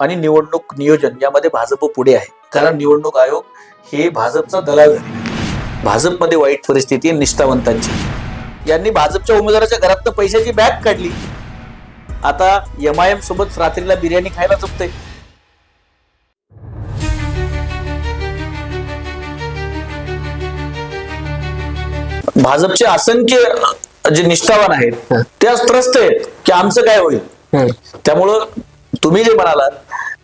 आणि निवडणूक नियोजन यामध्ये भाजप पुढे आहे. कारण निवडणूक आयोग हे भाजपचा दलाल आहे. भाजपमध्ये वाईट परिस्थिती आहे निष्ठावंतांची. यांनी भाजपच्या उमेदवाराच्या घरात पैशाची बॅग काढली. आता एम आय एम सोबत रात्रीला बिर्याणी खायला जमते भाजपचे असंख्य जे निष्ठावान आहेत ते आज त्रस्त आहेत की आमचं काय होईल? त्यामुळं तुम्ही जे म्हणालात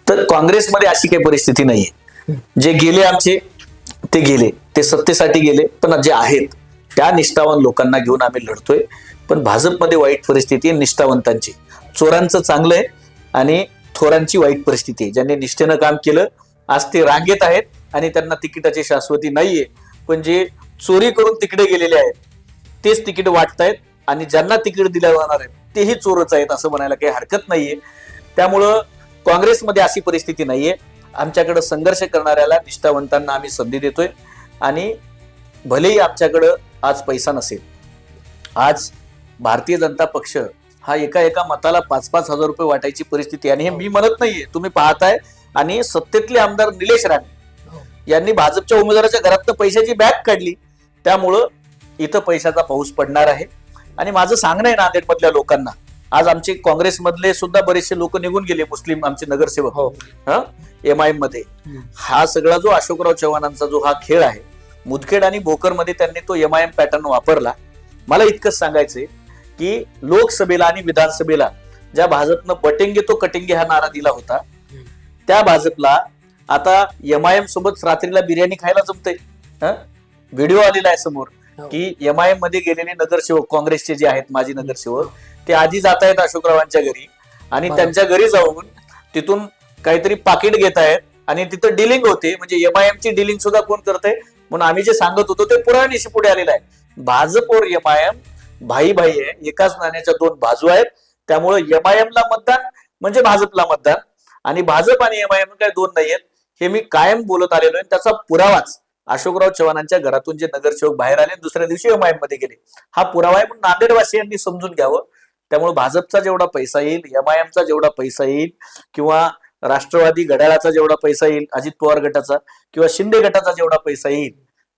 तर काँग्रेसमध्ये अशी काही परिस्थिती नाहीये. जे गेले आमचे ते गेले. ते सत्तेसाठी गेले पण जे आहेत त्या निष्ठावान लोकांना घेऊन आम्ही लढतोय. पण भाजपमध्ये वाईट परिस्थिती आहे निष्ठावंतांची. चोरांचं चांगलं आहे आणि थोरांची वाईट परिस्थिती आहे. ज्यांनी निष्ठेनं काम केलं आज ते रांगेत आहेत आणि त्यांना तिकिटाची शाश्वती नाहीये. पण जे चोरी करून तिकडे गेलेले आहेत तेच तिकीट वाटतायत आणि ज्यांना तिकीट दिल्या जाणार आहे तेही चोरच आहेत असं म्हणायला काही हरकत नाहीये. त्यामुळं काँग्रेसमध्ये अशी परिस्थिती नाहीये. आमच्याकडे संघर्ष करणाऱ्याला निष्ठावंतांना आम्ही संधी देतोय आणि भलेही आमच्याकडं आज पैसा नसेल आज भारतीय जनता पक्ष हा एका एका मताला पाच पाच हजार रुपये वाटायची परिस्थिती आणि हे मी म्हणत नाहीये तुम्ही पाहताय. आणि सत्तेतले आमदार निलेश राणे यांनी भाजपच्या उमेदवाराच्या घरातनं पैशाची बॅग काढली. त्यामुळं इथं पैशाचा पाऊस पडणार आहे. आणि माझं सांगणं आहे नांदेडमधल्या लोकांना आज आमचे काँग्रेसमधले सुद्धा बरेचसे लोक निघून गेले मुस्लिम आमचे नगरसेवक. हो. एम आय एममध्ये. हा सगळा जो अशोकराव चव्हाणांचा जो हा खेळ आहे मुदखेड आणि भोकरमध्ये त्यांनी तो एम आय एम पॅटर्न वापरला. मला इतकंच सांगायचंय की लोकसभेला आणि विधानसभेला ज्या भाजपनं बटेंगे तो कटेंगे हा नारा दिला होता त्या भाजपला आता एम आय एम सोबत रात्रीला बिर्याणी खायला जमते व्हिडिओ आलेला आहे समोर. की एम आय एममध्ये गेलेले नगरसेवक काँग्रेसचे जे आहेत माजी नगरसेवक ते आधी जात आहेत अशोकरावांच्या घरी आणि. त्यांच्या घरी जाऊन तिथून काहीतरी पाकिट घेत आहेत आणि तिथं डिलिंग होते. म्हणजे एम आय एम ची डिलिंग सुद्धा कोण करते म्हणून आम्ही जे सांगत होतो ते पुराणीशी पुढे आलेलं आहे. भाजप और एम आय एम भाई भाई आहे. एकाच नाण्याच्या दोन बाजू आहेत. त्यामुळे एम आय एम ला मतदान म्हणजे भाजपला मतदान. आणि भाजप आणि एम आय एम काय दोन नाही आहेत हे मी कायम बोलत आलेलो आहे. त्याचा पुरावाच अशोकराव चव्हाणांच्या घरातून जे नगरसेवक बाहेर आले दुसऱ्या दिवशी एममध्ये गेले. हा पुरावा आहे म्हणून नांदेडवासियांनी समजून घ्यावं. त्यामुळे भाजपचा जेवढा पैसा येईल एमआयएमचा जेवढा पैसा येईल किंवा राष्ट्रवादी घड्याळाचा जेवढा पैसा येईल अजित पवार गटाचा किंवा शिंदे गटाचा जेवढा पैसा येईल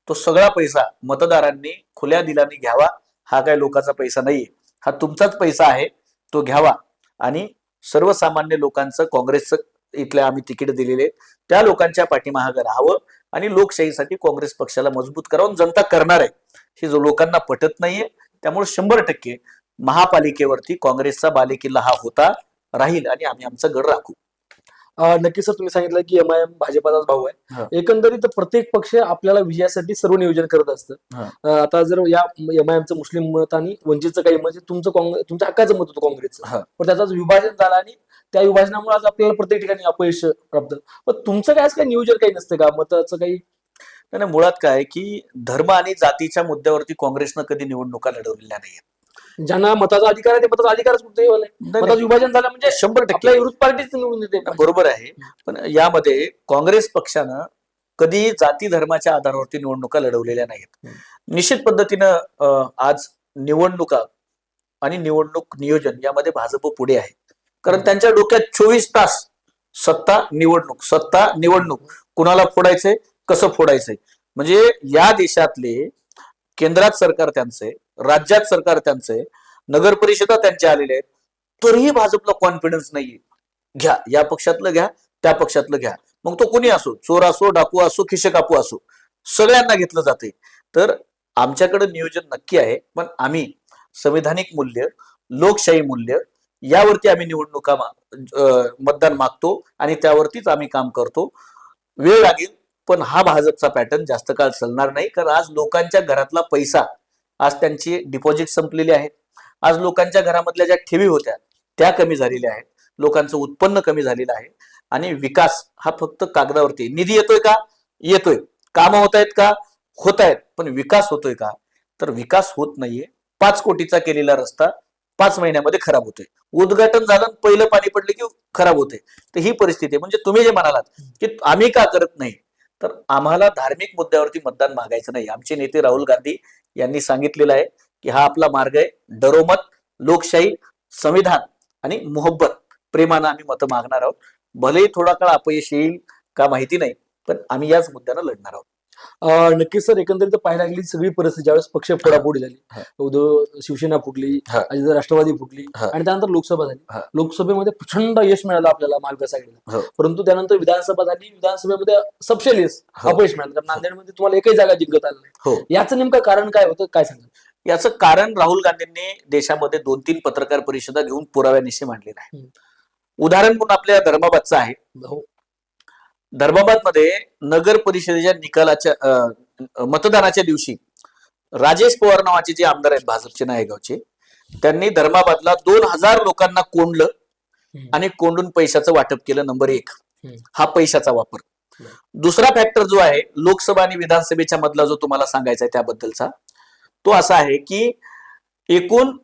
तो सगळा पैसा मतदारांनी खुल्या दिलाने घ्यावा. हा काय लोकांचा पैसा नाहीये. हा तुमचाच पैसा आहे तो घ्यावा. आणि सर्वसामान्य लोकांचं काँग्रेसचं इथल्या आम्ही तिकीट दिलेले त्या लोकांच्या पाठीमागं राहावं. आणि लोकशाहीसाठी काँग्रेस पक्षाला मजबूत करावून जनता करणार आहे. हे जो लोकांना पटत नाहीये त्यामुळे शंभर टक्के महापालिकेवरती काँग्रेसचा बालेकिल्ला हा होता राहील आणि आम्ही आमचा गड राखू. नक्की सर तुम्ही सांगितलं की एम आय एम भाजपाचाच भाऊ. आहे. एकंदरीत प्रत्येक पक्ष आपल्याला विजयासाठी सर्व नियोजन करत असतं. आता जर या एम आय एमचं मुस्लिम मत आणि वंचितचं काही म्हणजे तुमचं काँग्रेस तुमच्या हक्काचं मत होतं काँग्रेसचं. पण त्याचं विभाजन झालं आणि त्या विभाजनामुळे आज आपल्याला प्रत्येक ठिकाणी अपयश प्राप्त पण तुमचं काय असं काही नियोजन काही नसतं का? मताचं काही? नाही, नाही मुळात काय की धर्म आणि जातीच्या मुद्द्यावरती काँग्रेसनं कधी निवडणुका लढवलेल्या नाहीत ज्यांना मताचा अधिकार आहे ते मताचा अधिकारच कुठे मताचं विभाजन झालं म्हणजे शंभर टक्के विरोध पार्टीच निवडून येते बरोबर आहे. पण यामध्ये काँग्रेस पक्षानं कधी जाती धर्माच्या आधारावरती निवडणुका लढवलेल्या नाहीत. निश्चित पद्धतीनं आज निवडणुका आणि निवडणूक नियोजन यामध्ये भाजप पुढे आहे. कारण त्यांच्या डोक्यात चोवीस तास सत्ता निवडणूक सत्ता निवडणूक. कुणाला फोडायचंय कसं फोडायचंय? म्हणजे या देशातले केंद्रात सरकार त्यांचे राज्यात सरकार त्यांचे नगर परिषदा त्यांच्या आलेल्या आहेत. तरीही भाजपला कॉन्फिडन्स नाहीये. घ्या या पक्षातलं घ्या त्या पक्षातलं घ्या. मग तो कोणी असो? चोर असो डाकू असो खिशे कापू असो सगळ्यांना घेतलं जाते तर आमच्याकडे नियोजन नक्की आहे पण आम्ही संविधानिक मूल्य लोकशाही मूल्य यावरती आम्ही निवडणुका मा- मतदान मागतो आणि त्यावरतीच आम्ही काम करतो. वेळ लागेल पण हा भाजपचा पॅटर्न जास्त काळ चालणार नाही कारण आज लोकांच्या घरातला पैसा आज त्यांची डिपॉझिट संपलेली आहेत आज लोकांच्या घरामधल्या ज्या ठेवी होत्या त्या कमी झालेल्या आहेत. लोकांचं उत्पन्न कमी झालेलं आहे. आणि विकास हा फक्त कागदावरती निधी येतोय का? येतोय. कामं होत आहेत का? होत आहेत. पण विकास होतोय का? तर विकास होत नाहीये. पाच कोटीचा केलेला रस्ता पाच महिन्यामध्ये खराब होतोय. उद्घाटन झालं आणि पहिलं पाणी पडलं की खराब होते तर ही परिस्थिती आहे. म्हणजे तुम्ही जे म्हणालात की आम्ही का करत नाही? तर आम्हाला धार्मिक मुद्द्यावरती मतदान मागायचं नाही. आमचे नेते राहुल गांधी यांनी सांगितलेलं आहे की हा आपला मार्ग आहे. डरोमत लोकशाही संविधान आणि मोहब्बत प्रेमानं आम्ही मतं मागणार आहोत. भलेही थोडा काळ अपयश येईल का माहिती नाही पण आम्ही याच मुद्द्यानं लढणार आहोत. नक्कीच सर एकंदरीत पाहायला लागली सगळी परिस्थिती ज्यावेळेस पक्ष फोडाफोडी झाली. उद्धव शिवसेना फुटली राष्ट्रवादी फुटली. आणि त्यानंतर लोकसभा झाली. लोकसभेमध्ये प्रचंड यश मिळालं आपल्याला महाविकास आघाडीला हो. परंतु त्यानंतर विधानसभा झाली विधानसभेमध्ये सबशेल यश हो. अपयश मिळालं कारण नांदेडमध्ये तुम्हाला एकही जागा जिंकत आलं नाही हो याचं नेमकं कारण काय होतं काय सांगाल याचं कारण राहुल गांधींनी देशामध्ये दोन तीन पत्रकार परिषदा घेऊन पुराव्यानिशी मांडलेलं आहे. उदाहरण म्हणून आपल्या धर्माबादचं आहे हो धर्माबादमध्ये नगर परिषदेच्या निकालाच्या मतदानाच्या दिवशी राजेश पवार नावाचे जे आमदार आहेत भाजपचे नायगावचे त्यांनी धर्माबादला दोन हजार लोकांना कोंडलं. आणि कोंडून पैशाचं वाटप केलं नंबर एक. हा पैशाचा वापर. दुसरा फॅक्टर जो आहे लोकसभा आणि विधानसभेच्या मधला जो तुम्हाला सांगायचा आहे त्याबद्दलचा तो असा आहे की एकूण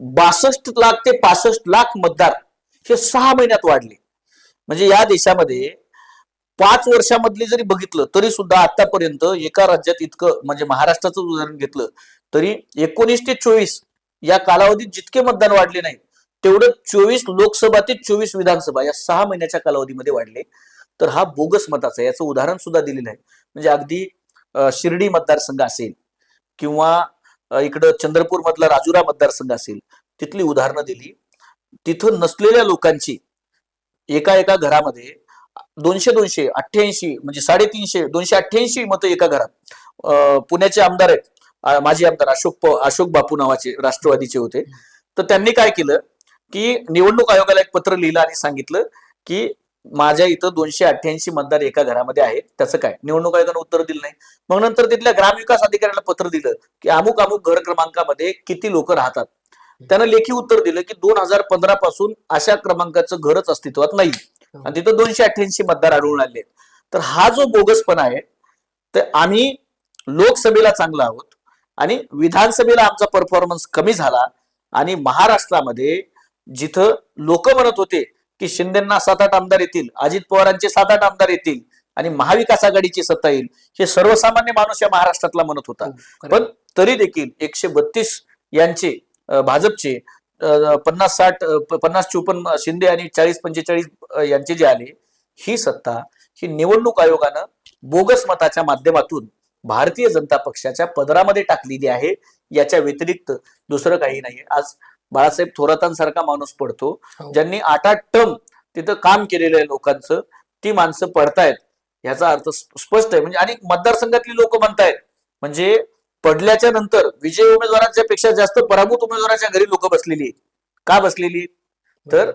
बासष्ट लाख ते पासष्ट लाख मतदार हे सहा महिन्यात वाढले म्हणजे या देशामध्ये पाच वर्षामधली जरी बघितलं तरी सुद्धा आतापर्यंत एका राज्यात इतकं म्हणजे महाराष्ट्राचं उदाहरण घेतलं तरी एकोणीस ते चोवीस या कालावधीत जितके मतदान वाढले नाही तेवढं चोवीस लोकसभा ते चोवीस विधानसभा या सहा महिन्याच्या कालावधीमध्ये वाढले. तर हा बोगस मताचा आहे याचं उदाहरण सुद्धा दिलेलं आहे. म्हणजे अगदी शिर्डी मतदारसंघ असेल किंवा इकडं चंद्रपूर मधला राजुरा मतदारसंघ असेल तिथली उदाहरणं दिली. तिथं नसलेल्या लोकांची एका एका घरामध्ये दोनशे दोनशे अठ्ठ्याऐंशी म्हणजे साडेतीनशे दोनशे अठ्ठ्याऐंशी मतं एका घरात. पुण्याचे आमदार आहेत. माजी आमदार अशोक अशोक बापू नावाचे राष्ट्रवादीचे होते. तर त्यांनी काय केलं की निवडणूक आयोगाला एक पत्र लिहिलं आणि सांगितलं की माझ्या इथं दोनशे अठ्ठ्याऐंशी मतदार एका घरामध्ये आहेत. त्याचं काय? निवडणूक आयोगानं उत्तर दिलं नाही. मग नंतर तिथल्या ग्रामविकास अधिकाऱ्याला पत्र दिलं की अमुक अमुक घर क्रमांकामध्ये किती लोक राहतात. त्यानं लेखी उत्तर दिलं की दोन हजार पंधरा पासून अशा क्रमांकाचं घरच अस्तित्वात नाही. आणि तिथं दोनशे अठ्ठ्याऐंशी मतदार आढळून आले. तर हा जो बोगसपणा आहे तर आम्ही लोकसभेला चांगला आहोत आणि विधानसभेला आमचा परफॉर्मन्स कमी झाला आणि महाराष्ट्रामध्ये जिथं लोक म्हणत होते की शिंदेना सात आठ आमदार येतील अजित पवारांचे सात आठ आमदार येतील आणि महाविकास आघाडीची सत्ता येईल हे सर्वसामान्य माणूस या महाराष्ट्रातला म्हणत होता हो, पण तरी देखील एकशे बत्तीस यांचे भाजपचे पन्नास साठ पन्नास चोपन्न शिंदे आणि चाळीस पंचेचाळीस यांचे जे आले ही सत्ता ही निवडणूक आयोगानं बोगस मताच्या माध्यमातून भारतीय जनता पक्षाच्या पदरामध्ये टाकलेली आहे. याच्या व्यतिरिक्त दुसरं काही नाही आज बाळासाहेब थोरातांसारखा माणूस पडतो. हो. ज्यांनी आठ आठ टर्म तिथं काम केलेलं आहे लोकांचं ती माणसं पडतायत. याचा अर्थ स्प- स्पष्ट आहे. म्हणजे आणि मतदारसंघातली लोक म्हणतायत. म्हणजे पडल्याच्या नंतर विजय उमेदवारांच्या पेक्षा जास्त पराभूत उमेदवाराच्या घरी लोक बसलेली का बसलेली? तर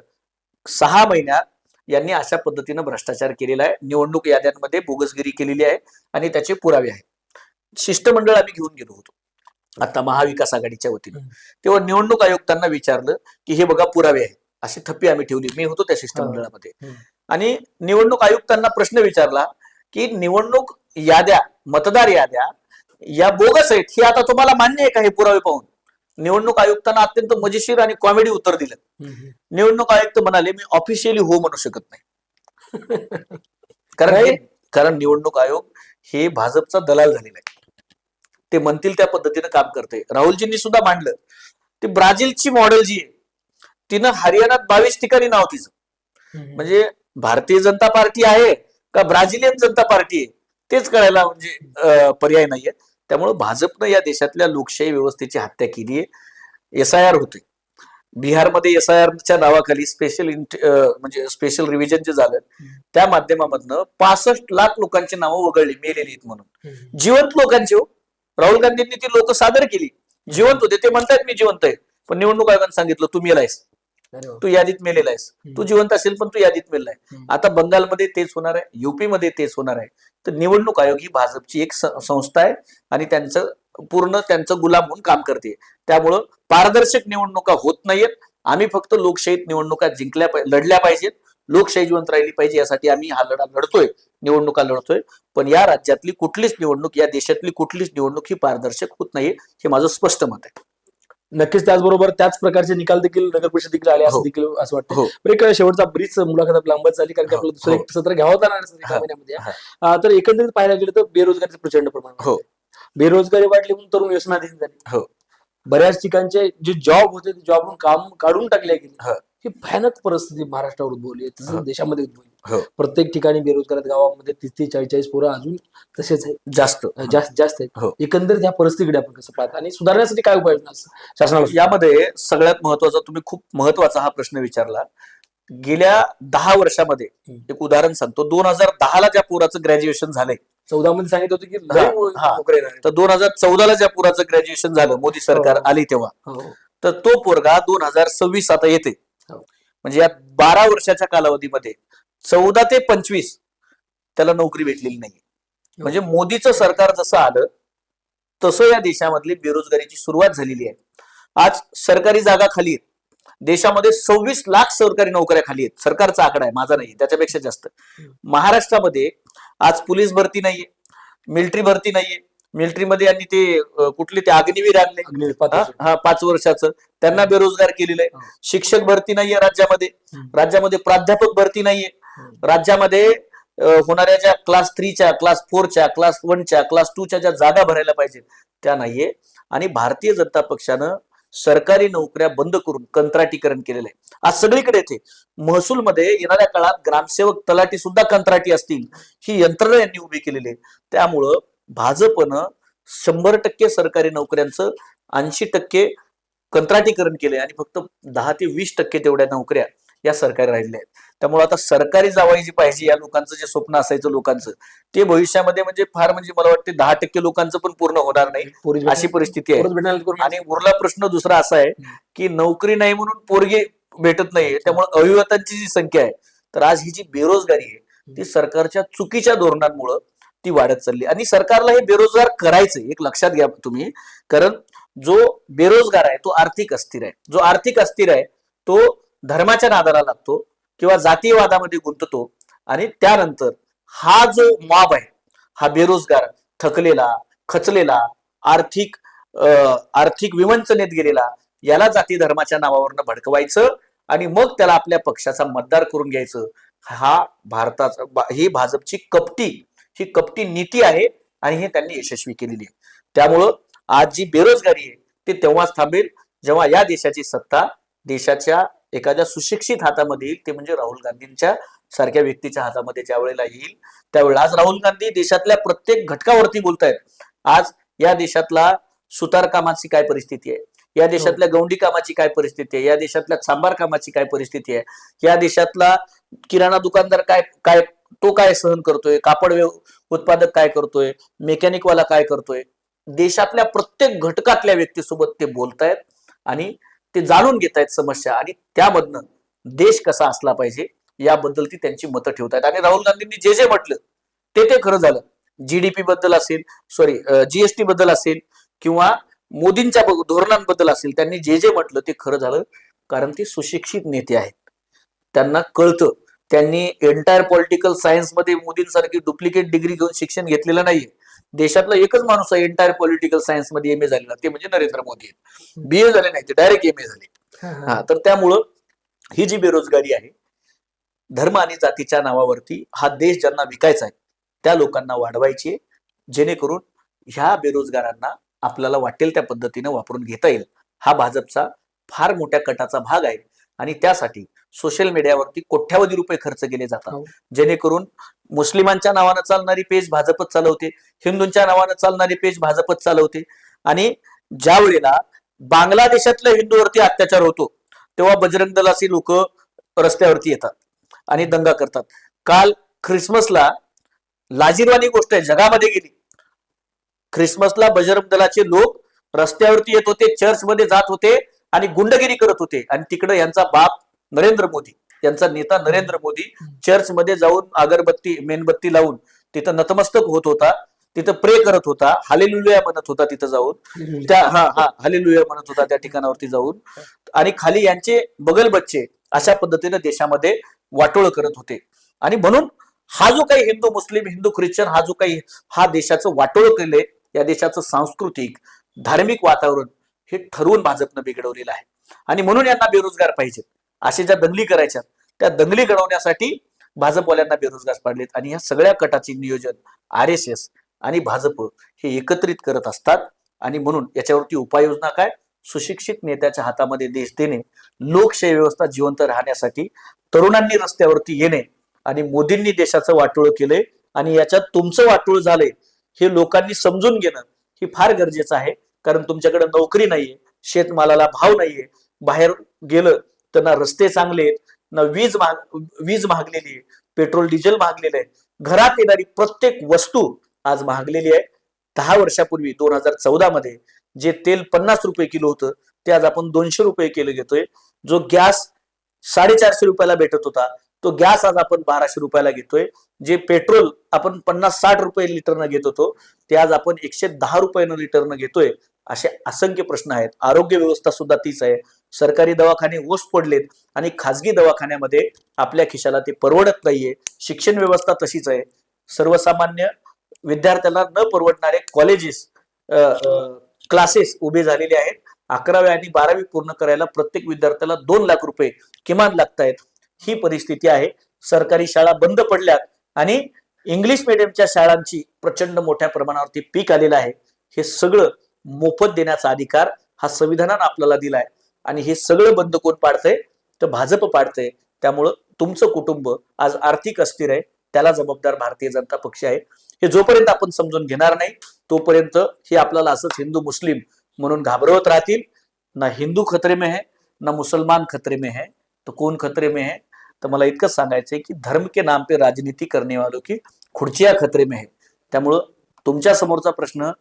सहा महिन्यात यांनी अशा पद्धतीनं भ्रष्टाचार केलेला आहे. निवडणूक याद्यांमध्ये बोगसगिरी केलेली आहे आणि त्याचे पुरावे आहेत. शिष्टमंडळ आम्ही घेऊन गेलो होतो. आता महाविकास आघाडीच्या वतीनं. तेव्हा निवडणूक आयुक्तांना विचारलं की हे बघा पुरावे आहेत. अशी थप्पी आम्ही ठेवली. मी होतो त्या शिष्टमंडळामध्ये. आणि निवडणूक आयुक्तांना प्रश्न विचारला की निवडणूक याद्या मतदार याद्या या बोगस आहेत हे आता तुम्हाला मान्य आहे का हे पुरावे पाहून? निवडणूक आयुक्तांना अत्यंत मजेशीर आणि कॉमेडी उत्तर दिलं. निवडणूक आयुक्त म्हणाले मी ऑफिशियली हो म्हणू शकत नाही. कारण कारण निवडणूक आयोग हे भाजपचा दलाल झालेला आहे. ते म्हणतील त्या पद्धतीनं काम करते राहुलजींनी सुद्धा मांडलं. ते ब्राझीलची मॉडेल जी आहे तिनं हरियाणात बावीस ठिकाणी नाव तिचं. म्हणजे भारतीय जनता पार्टी आहे का ब्राझिलियन जनता पार्टी आहे? तेच कळायला म्हणजे पर्याय नाहीये. त्यामुळं भाजपनं या देशातल्या लोकशाही व्यवस्थेची हत्या केली आहे. एस आय आर होते बिहारमध्ये एस आय आरच्या नावाखाली स्पेशल म्हणजे स्पेशल रिव्हिजन जे झालं त्या माध्यमामधनं पासष्ट लाख लोकांची नावं वगळली मेलेली आहेत म्हणून. जिवंत लोकांची हो. राहुल गांधींनी ती लोक सादर केली. जिवंत होते ते म्हणतात मी जिवंत आहे. पण निवडणूक आयोगाने सांगितलं तू मेलायस. तू यादीत मेलेला आहेस. तू जिवंत असेल पण तू यादीत मेलेला आहे. आता बंगालमध्ये तेच होणार आहे युपी मध्ये तेच होणार आहे. तर निवडणूक आयोग ही भाजपची एक संस्था आहे आणि त्यांचं पूर्ण त्यांचं गुलाम म्हणून काम करते. त्यामुळं पारदर्शक निवडणुका होत नाहीयेत. आम्ही फक्त लोकशाहीत निवडणुका जिंकल्या लढल्या पाहिजेत. लोकशाही जिवंत राहिली पाहिजे यासाठी आम्ही हा लढा लढतोय. निवडणुका लढतोय. पण या राज्यातली कुठलीच निवडणूक या देशातली कुठलीच निवडणूक ही पारदर्शक होत नाहीये हे माझं स्पष्ट मत आहे. नक्कीच त्याचबरोबर त्याच प्रकारचे निकाल देखील नगर परिषद देखील आले असं हो. देखील असं वाटतं हो. बरं, एक शेवटचा ब्रीच मुलाखत आपली लांबच झाली कारण की हो. आपलं दुसरं हो. एक सत्र घ्यावं हा. महिन्यामध्ये हा. तर एकंदरीत पाहायला गेलं तर बेरोजगारीचं प्रचंड प्रमाण हो. बेरोजगारी वाढली म्हणून तरुण व्यसनाधीन झाली हो. बऱ्याच ठिकाणचे जे जॉब होते ते जॉब काम काढून टाकले गेले हा. ही भयानक परिस्थिती महाराष्ट्रावर उद्भवली आहे तसंच हो. देशामध्ये उद्भवली हो. प्रत्येक ठिकाणी बेरोजगार. गावामध्ये तीस तीस चाळीस चाळीस पोरं अजून तसेच आहे जास्त जास्त जास्त हो. आहेत एकंदरीत ह्या परिस्थितीकडे आपण कसं पाहता आणि सुधारण्यासाठी काय असं शासनाला यामध्ये सगळ्यात महत्त्वाचा तुम्ही खूप महत्त्वाचा हा प्रश्न विचारला गेल्या दहा वर्षामध्ये. एक उदाहरण सांगतो दोन हजार दहाला ज्या पोराचं ग्रॅज्युएशन झालंय चौदा मध्ये सांगितलं होतं की हा, हा. तर दोन हजार चौदाला ज्या पोराचं ग्रॅज्युएशन झालं मोदी सरकार हो. आली तेव्हा हो. तर तो पोरगा दोन हजार सव्वीस आता येते हो. म्हणजे या बारा वर्षाच्या कालावधीमध्ये चौदा ते पंचवीस त्याला नोकरी भेटलेली नाही म्हणजे मोदीचं सरकार जसं आलं तसं या देशामधली बेरोजगारीची सुरुवात झालेली आहे. आज सरकारी जागा खाली आहेत. देशामध्ये सव्वीस लाख सरकारी नोकऱ्या खाली आहेत. सरकारचा आकडा आहे माझा नाही त्याच्यापेक्षा जास्त. महाराष्ट्रामध्ये आज पोलीस भरती नाहीये मिलिटरी भरती नाहीये मिलिटरीमध्ये यांनी ते कुठले ते अग्निवीर आणले. हा वर्ष. हा, पाच वर्षाचं. त्यांना बेरोजगार केलेलं हो. आहे शिक्षक भरती नाहीये राज्यामध्ये. राज्यामध्ये प्राध्यापक भरती नाहीये. राज्यामध्ये होणाऱ्या ज्या क्लास थ्रीच्या क्लास फोरच्या क्लास वनच्या क्लास टूच्या ज्या जागा भरायला पाहिजेत त्या नाहीये. आणि भारतीय जनता पक्षानं सरकारी नोकऱ्या बंद करून कंत्राटीकरण केलेलं आहे. आज सगळीकडे येते. महसूलमध्ये येणाऱ्या काळात ग्रामसेवक तलाठी सुद्धा कंत्राटी असतील. ही यंत्रणा यांनी उभी केलेली आहे. त्यामुळं भाजपनं शंभर टक्के सरकारी नोकऱ्यांचं ऐंशी टक्के कंत्राटीकरण केलंय आणि फक्त दहा ते वीस टक्के तेवढ्या नोकऱ्या या सरकारी राहिल्या आहेत. त्यामुळे आता सरकारी जावाई जी पाहिजे या लोकांचं जे स्वप्न असायचं लोकांचं ते भविष्यामध्ये म्हणजे फार म्हणजे मला वाटते दहा टक्के लोकांचं पण पूर्ण होणार नाही अशी परिस्थिती आहे. आणि उरला प्रश्न दुसरा असा आहे की नोकरी नाही म्हणून पोरगी भेटत नाहीये त्यामुळे अविवातांची जी संख्या आहे तर आज ही जी बेरोजगारी आहे ती सरकारच्या चुकीच्या धोरणांमुळं ती वाढत चालली. आणि सरकारला हे बेरोजगार करायचं एक लक्षात घ्या तुम्ही. कारण जो बेरोजगार आहे तो आर्थिक अस्थिर आहे. जो आर्थिक अस्थिर आहे तो धर्माच्या नादाला लागतो किंवा जातीयवादामध्ये गुंततो. आणि त्यानंतर हा जो मॉब आहे हा बेरोजगार थकलेला खचलेला आर्थिक आर्थिक विवंचनेत गेलेला याला जाती धर्माच्या नावावरनं भडकवायचं आणि मग त्याला आपल्या पक्षाचा मतदार करून घ्यायचं. हा भारताचा ही भाजपची कपटी ही कपटी नीती आहे आणि हे त्यांनी यशस्वी केलेली आहे. त्यामुळं आज जी बेरोजगारी आहे ती तेव्हाच थांबेल जेव्हा या देशाची सत्ता देशाच्या एखाद्या सुशिक्षित हातामध्ये येईल ते म्हणजे राहुल गांधींच्या सारख्या व्यक्तीच्या हातामध्ये ज्या वेळेला येईल त्यावेळेला आज राहुल गांधी देशातल्या प्रत्येक घटकावरती बोलतायत. आज या देशातला सुतार कामाची काय परिस्थिती आहे? या देशातल्या गौंडी कामाची काय परिस्थिती आहे? या देशातल्या सांबार कामाची काय परिस्थिती आहे? या देशातला किराणा दुकानदार काय काय तो काय सहन करतोय? कापड उत्पादक काय करतोय? मेकॅनिकवाला काय करतोय? देशातल्या प्रत्येक घटकातल्या व्यक्तीसोबत ते बोलतायत आणि ते जाणून घेत आहेत समस्या आणि त्यामधनं देश कसा असला पाहिजे याबद्दल ती त्यांची मतं ठेवतायत. आणि राहुल गांधींनी जे जे म्हटलं ते ते खरं झालं. जीडीपी बद्दल असेल सॉरी जीएसटी बद्दल असेल किंवा मोदींच्या धोरणांबद्दल असेल त्यांनी जे जे म्हटलं ते खरं झालं. कारण ते सुशिक्षित नेते आहेत. त्यांना कळतं त्यांनी एंटायर पॉलिटिकल सायन्समध्ये मोदींसारखी डुप्लिकेट डिग्री घेऊन शिक्षण घेतलेलं नाहीये. देशातला एकच माणूस आहे एंटायर पॉलिटिकल सायन्समध्ये एम ए झालेला. ते म्हणजे नरेंद्र मोदी बी ए झाले नाही ते डायरेक्ट एम ए झाले. हा तर त्यामुळं ही जी बेरोजगारी आहे धर्म आणि जातीच्या नावावरती हा देश ज्यांना विकायचा आहे त्या लोकांना वाढवायची जेणेकरून ह्या बेरोजगारांना आपल्याला वाटेल त्या पद्धतीने वापरून घेता येईल. हा भाजपचा फार मोठ्या कटाचा भाग आहे आणि त्यासाठी सोशल मीडियावरती कोट्यावधी रुपये खर्च केले जातात. हो. जेणेकरून मुस्लिमांच्या नावानं चालणारी पेज भाजपच चालवते हिंदूंच्या नावानं चालणारी पेज भाजपच चालवते आणि ज्या वेळेला बांगलादेशातल्या हिंदूवरती अत्याचार होतो तेव्हा बजरंग दलाचे लोक रस्त्यावरती येतात आणि दंगा करतात. काल ख्रिसमसला लाजीरवाणी गोष्ट आहे जगामध्ये गेली. ख्रिसमसला बजरंग दलाचे लोक रस्त्यावरती येत होते चर्चमध्ये जात होते आणि गुंडगिरी करत होते. आणि तिकडे यांचा बाप नरेंद्र मोदी. यांचा नेता नरेंद्र मोदी चर्चमध्ये जाऊन अगरबत्ती मेणबत्ती लावून तिथं नतमस्तक होत होता. तिथं प्रे करत होता. हालेलुया म्हणत होता तिथं जाऊन. त्या हा हा हालेलुया म्हणत होता त्या ठिकाणावरती जाऊन. आणि खाली यांचे बगल बच्चे अशा पद्धतीने देशामध्ये वाटोळ करत होते. आणि म्हणून हा जो काही हिंदू मुस्लिम हिंदू ख्रिश्चन हा जो काही हा देशाचं वाटोळ केले या देशाचं सांस्कृतिक धार्मिक वातावरण हे ठरवून भाजपनं बिघडवलेलं आहे. आणि म्हणून यांना बेरोजगार पाहिजेत. असे ज्या दंगली करायच्या त्या दंगली घडवण्यासाठी भाजपवाल्यांना बेरोजगार पाडलेत. आणि या सगळ्या कटाचे नियोजन आर एस एस आणि भाजप हे एकत्रित करत असतात. आणि म्हणून याच्यावरती उपाययोजना काय? सुशिक्षित नेत्याच्या हातामध्ये देश देणे लोकशाही व्यवस्था जिवंत राहण्यासाठी तरुणांनी रस्त्यावरती येणे आणि मोदींनी देशाचं वाटोळ केलंय. आणि याच्यात तुमचं वाटोळ झालंय हे लोकांनी समजून घेणं हे फार गरजेचं आहे. कारण तुमच्याकडे नोकरी नाहीये शेतमालाला भाव नाहीये. बाहेर गेलं त्यांना रस्ते चांगले आहेत ना वीज महाग वीज महागलेली आहे पेट्रोल डिझेल महागलेलं आहे. घरात येणारी प्रत्येक वस्तू आज महागलेली आहे. दहा वर्षापूर्वी दोन हजार चौदा मध्ये जे तेल पन्नास रुपये किलो होतं ते आज आपण दोनशे रुपये किलो घेतोय. जो गॅस साडेचारशे रुपयाला भेटत होता तो गॅस आज आपण बाराशे रुपयाला घेतोय. जे पेट्रोल आपण पन्नास साठ रुपये लिटरनं घेत होतो ते आज आपण एकशे दहा रुपयानं लिटरनं घेतोय. असे असंख्य प्रश्न आहेत. आरोग्य व्यवस्था सुद्धा तीच आहे. सरकारी दवाखाने ओस पडलेत आणि खाजगी दवाखान्यामध्ये आपल्या खिशाला ते परवडत नाहीये. शिक्षण व्यवस्था तशीच आहे. सर्वसामान्य विद्यार्थ्यांना न परवडणारे कॉलेजेस क्लासेस उभे झालेले आहेत. अकरावी आणि बारावी पूर्ण करायला प्रत्येक विद्यार्थ्याला दोन लाख रुपये किमान लागत आहेत ही परिस्थिती आहे. सरकारी शाळा बंद पडल्यात आणि इंग्लिश मिडियमच्या शाळांची प्रचंड मोठ्या प्रमाणावरती पीक आलेलं आहे. हे सगळं मोफत देण्याचा अधिकार हा संविधानानं आपल्याला दिलाय. आणि हे सगळं बंद कोण पाडतंय? तर भाजप पाडतंय. त्यामुळं तुमचं कुटुंब आज आर्थिक अस्थिर आहे. त्याला जबाबदार भारतीय जनता पक्ष आहे. हे जोपर्यंत आपण समजून घेणार नाही तोपर्यंत हे आपल्याला असंच हिंदू मुस्लिम म्हणून घाबरवत राहतील. ना हिंदू खतरे में है ना मुसलमान खतरे में है. तो कौन खतरे में है? तर मला इतकंच सांगायचंय की धर्म के नाम पे राजनीती करणे वालो की खुर्चिया खतरे में है. त्यामुळं तुमच्या समोरचा प्रश्न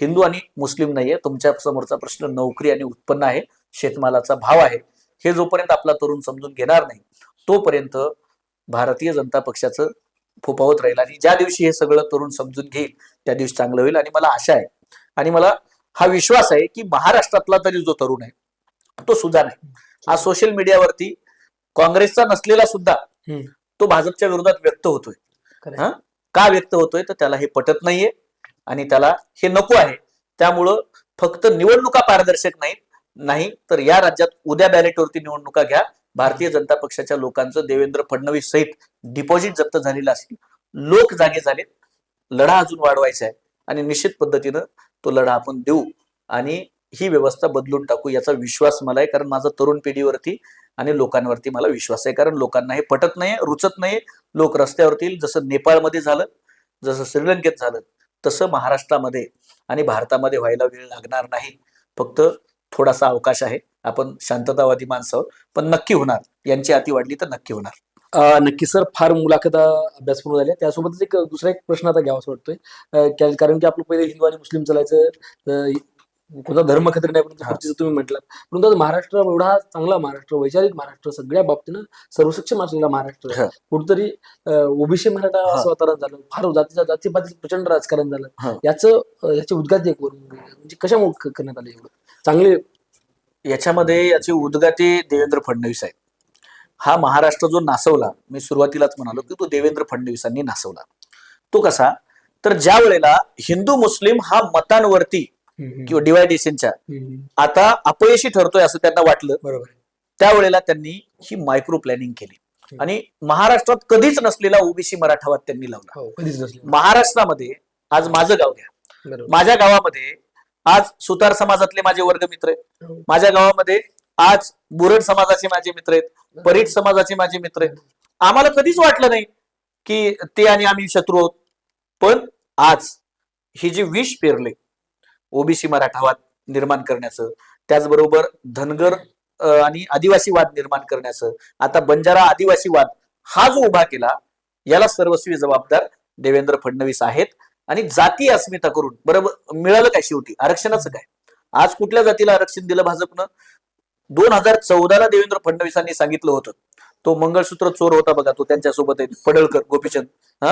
हिंदू आणि मुस्लिम नाहीये. तुमच्या समोरचा प्रश्न नोकरी आणि उत्पन्न आहे. शेतमालाचा भाव आहे. हे जोपर्यंत आपला तरुण समजून घेणार नाही तोपर्यंत भारतीय जनता पक्षाचं फोपावत राहील. आणि ज्या दिवशी हे सगळं तरुण समजून घेईल त्या दिवशी चांगलं होईल. आणि मला आशा आहे आणि मला हा विश्वास आहे की महाराष्ट्रातला तरी जो तरुण आहे तो सुद्धा नाही. आज सोशल मीडियावरती काँग्रेसचा नसलेला सुद्धा. तो भाजपच्या विरोधात व्यक्त होतोय. हा? का व्यक्त होतोय? तर त्याला हे पटत नाहीये आणि त्याला हे नको आहे. त्यामुळं फक्त निवडणुका पारदर्शक नाहीत नाही तर या राज्यात उद्या बॅलेटवरती निवडणुका घ्या. भारतीय जनता पक्षाच्या लोकांचं देवेंद्र फडणवीस सहित डिपॉझिट जप्त झालेलं असेल. लोक जागे झालेत. लढा अजून वाढवायचा आहे. आणि निश्चित पद्धतीनं तो लढा आपण देऊ. आणि ही व्यवस्था बदलून टाकू याचा विश्वास मला आहे. कारण माझा तरुण पिढीवरती आणि लोकांवरती मला विश्वास आहे. कारण लोकांना हे पटत नाही रुचत नाही लोक रस्त्यावरती जसं नेपाळमध्ये झालं जसं श्रीलंकेत झालं तसं महाराष्ट्रामध्ये आणि भारतामध्ये व्हायला वेळ लागणार नाही. फक्त थोडासा अवकाश आहे. आपण शांततावादी माणसावर पण नक्की होणार. यांची अति वाढली तर नक्की होणार. नक्की सर फार मुलाखत अभ्यास पूर्ण झाल्या त्यासोबतच एक दुसरा एक प्रश्न आता घ्यावासा वाटतोय. कारण की आपलं पहिले हिंदू आणि मुस्लिम चालायचं कोणता धर्म खतरे नाही परंतु हा. खुर्चीचं तुम्ही म्हटलं परंतु आता महाराष्ट्र एवढा चांगला महाराष्ट्र वैचारिक महाराष्ट्र सगळ्या बाबतीनं सर्वसक्षम असलेला महाराष्ट्र. कुठतरी ओबीसी मराठा. असं वातावरण झालं फार जातीच्या जातीपातीचं प्रचंड राजकारण. झालं. याचं याचे उद्गाती वरून म्हणजे कशामुळे क- करण्यात आले एवढं? चांगले. याच्यामध्ये याची उद्गाती देवेंद्र फडणवीस आहेत. हा महाराष्ट्र जो नासवला मी सुरुवातीलाच म्हणालो की तो देवेंद्र फडणवीसांनी नासवला. तो कसा? तर ज्या वेळेला हिंदू मुस्लिम हा मतांवरती किंवा डिवायडेशनच्या. आता अपयशी ठरतोय असं त्यांना वाटलं. बरोबर. त्यावेळेला त्यांनी ही मायक्रो प्लॅनिंग केली. आणि महाराष्ट्रात कधीच नसलेला ओबीसी मराठावाद त्यांनी लावला. हो कधीच महाराष्ट्रामध्ये आज माझं गाव घ्या. माझ्या गावामध्ये आज सुतार समाजातले माझे वर्गमित्र आहेत. हो. माझ्या गावामध्ये आज बुरड समाजाचे माझे मित्र आहेत. परीट समाजाचे माझे मित्र आहेत. आम्हाला कधीच वाटलं नाही की ते आणि आम्ही शत्रू आहोत. पण आज ही जी विष पेरले ओबीसी मराठावाद निर्माण करण्याचं त्याचबरोबर धनगर आणि आदिवासी वाद निर्माण करण्याचं आता बंजारा आदिवासी वाद हा जो उभा केला याला सर्वस्वी जबाबदार देवेंद्र फडणवीस आहेत. आणि जाती अस्मिता करून बरोबर मिळालं काय शेवटी? आरक्षणाचं काय? आज कुठल्या जातीला आरक्षण दिलं भाजपनं? दोन हजार चौदाला देवेंद्र फडणवीसांनी सांगितलं होतं. तो मंगळसूत्र चोर होता बघा तो त्यांच्यासोबत आहे पडळकर गोपीचंद. हा?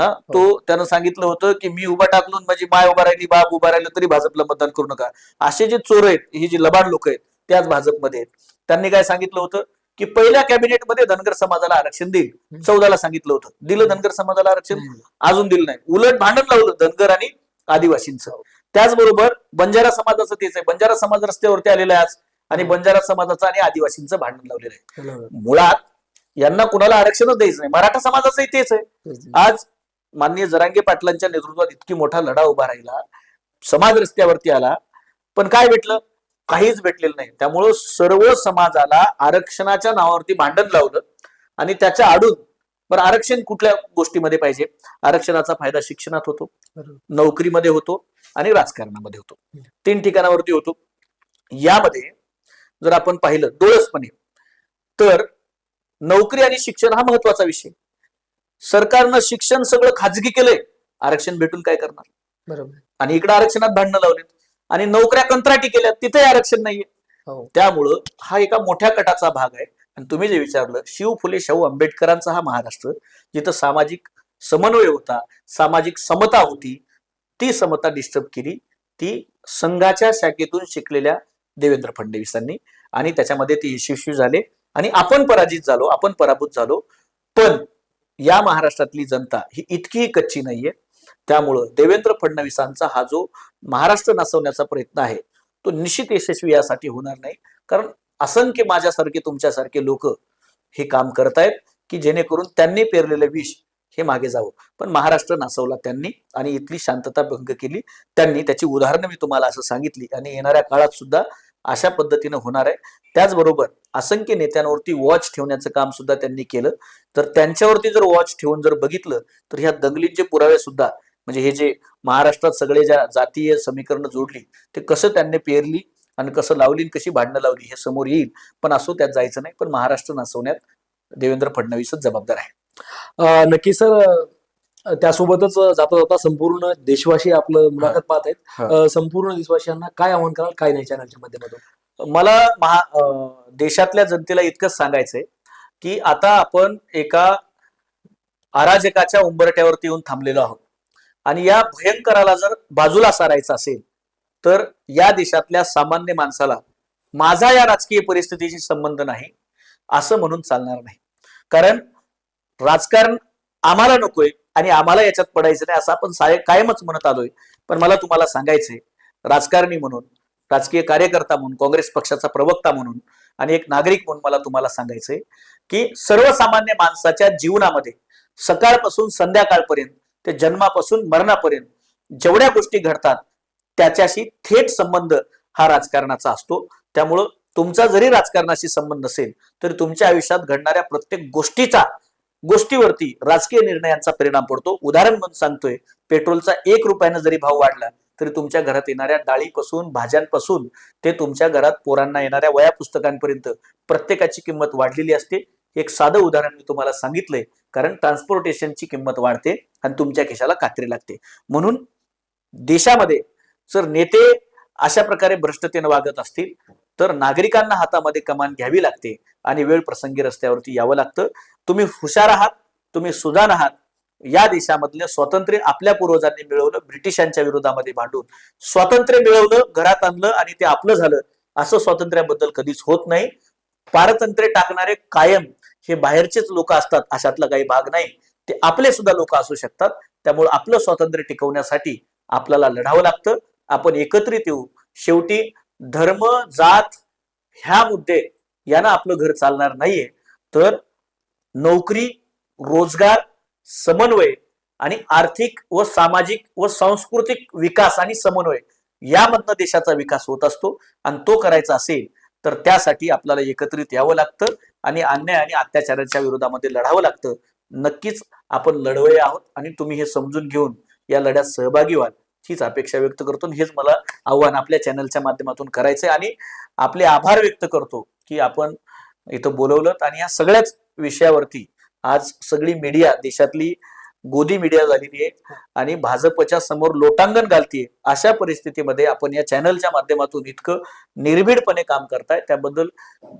हा? तो त्यानं सांगितलं होतं की मी उभा टाकलून माझी माय उभा राहिली बाप उभा राहिलं तरी भाजपला मतदान करू नका. असे जे चोर आहेत ही जी लबाड लोक आहेत त्याच भाजपमध्ये आहेत. त्यांनी काय सांगितलं होतं की पहिल्या कॅबिनेटमध्ये धनगर समाजाला आरक्षण देईल. चौदाला सांगितलं होतं. दिलं धनगर समाजाला आरक्षण? अजून दिलं नाही. उलट भांडण लावलं धनगर आणि आदिवासींचं. त्याचबरोबर बंजारा समाजाचं तेच आहे. बंजारा समाज रस्त्यावरती आलेला आहे आज. आणि बंजारा समाजाचं आणि आदिवासींचं भांडण लावलेलं आहे. मुळात यांना कुणाला आरक्षणच द्यायचं नाही. मराठा समाजाचंही तेच आहे आज माननीय जरांगे पाटलांच्या नेतृत्वात इतकी मोठा लढा उभा राहिला. समाज रस्त्यावरती आला. पण काय भेटलं? काहीच भेटलेलं नाही. त्यामुळं सर्व समाजाला आरक्षणाच्या नावावरती भांडण लावलं आणि त्याच्या आडून बरं आरक्षण कुठल्या गोष्टीमध्ये पाहिजे? आरक्षणाचा फायदा शिक्षणात होतो. नोकरीमध्ये होतो आणि राजकारणामध्ये होतो. तीन ठिकाणावरती होतो. यामध्ये जर आपण पाहिलं डोळसपणे तर नोकरी आणि शिक्षण हा महत्त्वाचा विषय. सरकारनं शिक्षण सगळं खाजगी केलंय आरक्षण भेटून काय करणार? बरोबर. आणि इकडे आरक्षणात भांडणं लावलेत. आणि नोकऱ्या कंत्राटी केल्या तिथे आरक्षण नाहीये. हो. त्यामुळं हा एका मोठ्या गटाचा भाग आहे. आणि तुम्ही जे विचारलं शिव फुले शाहू आंबेडकरांचा हा महाराष्ट्र जिथं सामाजिक समन्वय होता सामाजिक समता होती ती समता डिस्टर्ब केली. ती संघाच्या शाखेतून शिकलेल्या देवेंद्र फडणवीसांनी आणि त्याच्यामध्ये ते यशस्वी झाले. आणि आपण पराजित झालो आपण पराभूत झालो पण या महाराष्ट्रातली जनता ही इतकीही कच्ची नाहीये. त्यामुळं देवेंद्र फडणवीसांचा हा जो महाराष्ट्र नासवण्याचा प्रयत्न आहे तो निश्चित यशस्वी यासाठी होणार नाही. कारण असंख्य माझ्यासारखे तुमच्यासारखे लोक हे काम करतायत की जेणेकरून त्यांनी पेरलेलं विष हे मागे जावं. पण महाराष्ट्र नासवला त्यांनी आणि इथली शांतता भंग केली. त्यांनी त्याची उदाहरणं मी तुम्हाला असं सांगितली. आणि येणाऱ्या काळात सुद्धा अशा पद्धतीनं होणार आहे. त्याचबरोबर असंख्य नेत्यांवरती वॉच ठेवण्याचं काम सुद्धा त्यांनी केलं. तर त्यांच्यावरती जर वॉच ठेवून जर बघितलं तर ह्या दंगलींचे पुरावे सुद्धा म्हणजे हे जे महाराष्ट्रात सगळे ज्या जातीय समीकरणं जोडली ते कसं त्यांनी पेरली आणि कसं लावली आणि कशी भांडणं लावली हे समोर येईल. पण असो त्यात जायचं नाही पण महाराष्ट्र नासवण्यात देवेंद्र फडणवीसच जबाबदार आहे. नक्की सर त्यासोबतच जाता जाता संपूर्ण देशवासी आपलं मुलाखत पाहत आहेत. संपूर्ण देशवासियांना काय आव्हान कराल काय नाही चॅनलच्या माध्यमातून? मला महा देशातल्या जनतेला इतकंच सांगायचंय की आता आपण एका अराजकाच्या उंबरट्यावरती येऊन थांबलेलो आहोत. आणि या भयंकराला जर बाजूला सारायचं असेल तर या देशातल्या सामान्य माणसाला माझा या राजकीय परिस्थितीशी संबंध नाही असं म्हणून चालणार नाही. कारण राजकारण आम्हाला नकोय आणि आम्हाला याच्यात पडायचं नाही असं आपण साय कायमच म्हणत आलोय. पण मला तुम्हाला सांगायचंय राजकारणी म्हणून राजकीय कार्यकर्ता म्हणून काँग्रेस पक्षाचा प्रवक्ता म्हणून आणि एक नागरिक म्हणून मला तुम्हाला सांगायचंय की सर्वसामान्य माणसाच्या जीवनामध्ये सकाळपासून संध्याकाळपर्यंत ते जन्मापासून मरणापर्यंत जेवढ्या गोष्टी घडतात त्याच्याशी थेट संबंध हा राजकारणाचा असतो. त्यामुळं तुमचा जरी राजकारणाशी संबंध असेल तरी तुमच्या आयुष्यात घडणाऱ्या प्रत्येक गोष्टीचा गोष्टीवरती राजकीय निर्णयांचा परिणाम पडतो. उदाहरण म्हणून सांगतोय पेट्रोलचा एक रुपयानं जरी भाव वाढला तरी तुमच्या घरात येणाऱ्या डाळीपासून भाज्यांपासून ते तुमच्या घरात पोरांना येणाऱ्या वया पुस्तकांपर्यंत प्रत्येकाची किंमत वाढलेली असते. एक साधं उदाहरण मी तुम्हाला सांगितलंय कारण ट्रान्सपोर्टेशनची किंमत वाढते आणि तुमच्या खिशाला कात्री लागते. म्हणून देशामध्ये जर नेते अशा प्रकारे भ्रष्टतेनं वागत असतील तर नागरिकांना हातामध्ये कमान घ्यावी लागते आणि वेळ प्रसंगी रस्त्यावरती यावं लागतं. तुम्ही हुशार आहात तुम्ही सुजाण आहात. या देशामधलं स्वातंत्र्य आपल्या पूर्वजांनी मिळवलं ब्रिटिशांच्या विरोधामध्ये भांडून. स्वातंत्र्य मिळवलं घरात आणलं आणि ते आपलं झालं. असं स्वातंत्र्याबद्दल कधीच होत नाही. पारतंत्र्य टाकणारे कायम हे बाहेरचेच लोक असतात अशातला काही भाग नाही. ते आपले सुद्धा लोक असू शकतात. त्यामुळे आपलं स्वातंत्र्य टिकवण्यासाठी आपल्याला लढावं लागतं. आपण एकत्रित येऊ. शेवटी धर्म जात ह्या मुद्दे यांना आपलं घर चालणार नाहीये. तर नोकरी रोजगार समन्वय आणि आर्थिक व सामाजिक व सांस्कृतिक विकास आणि समन्वय यामधनं देशाचा विकास होत असतो आणि तो करायचा असेल तर त्यासाठी आपल्याला एकत्रित यावं लागतं आणि अन्याय आणि अत्याचारांच्या विरोधामध्ये लढावं लागतं. नक्कीच आपण लढवले आहोत आणि तुम्ही हे समजून घेऊन या लढ्यात सहभागी व्हाल. हीच अपेक्षा व्यक्त करतो आणि हेच मला आव्हान आपल्या चॅनलच्या माध्यमातून करायचंय. आणि आपले आभार व्यक्त करतो की आपण इथं बोलवलं आणि या सगळ्याच विषयावरती आज सगळी मीडिया देशातली गोदी मीडिया झालेली आहे आणि भाजपच्या समोर लोटांगण घालतीये. अशा परिस्थितीमध्ये आपण या चॅनलच्या माध्यमातून इतकं निर्भीडपणे काम करताय. त्याबद्दल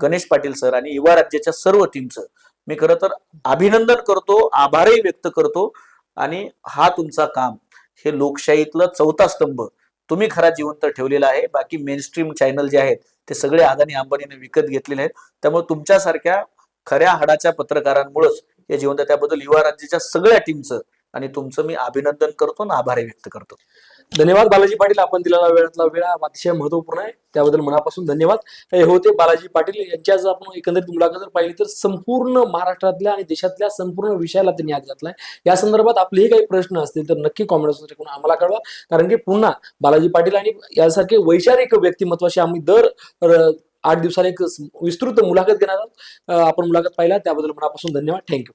गणेश पाटील सर आणि युवा राज्याच्या सर्व टीमचं मी खरं तर अभिनंदन करतो आभारही व्यक्त करतो आणि हा तुमचा काम. हे लोकशाहीतलं चौथा स्तंभ तुम्ही खरा जिवंत ठेवलेला आहे. बाकी मेनस्ट्रीम चॅनल जे आहेत ते सगळे अदानी अंबानीने विकत घेतलेले आहेत. त्यामुळे तुमच्यासारख्या खऱ्या हाडाच्या पत्रकारांमुळेच हे जिवंत त्याबद्दल युवा राज्याच्या सगळ्या टीमचं आणि तुमचं मी अभिनंदन करतो आणि आभारही व्यक्त करतो. धन्यवाद बालाजी पाटील आपण दिलेला वेळातला वेळ अतिशय महत्त्वपूर्ण आहे. त्याबद्दल मनापासून धन्यवाद. हे होते बालाजी पाटील. यांची आज आपण एकंदरीत मुलाखत जर पाहिली तर संपूर्ण महाराष्ट्रातल्या आणि देशातल्या संपूर्ण विषयाला त्यांनी हात घातलाय. या संदर्भात आपलेही काही प्रश्न असतील तर नक्की कॉमेंट करून आम्हाला कळवा. कारण की पुन्हा बालाजी पाटील आणि यासारखे वैचारिक व्यक्तिमत्वाशी आम्ही दर आठ दिवसाला एक विस्तृत मुलाखत घेणार आहोत. आपण मुलाखत पाहिला. त्याबद्दल मनापासून धन्यवाद. थँक्यू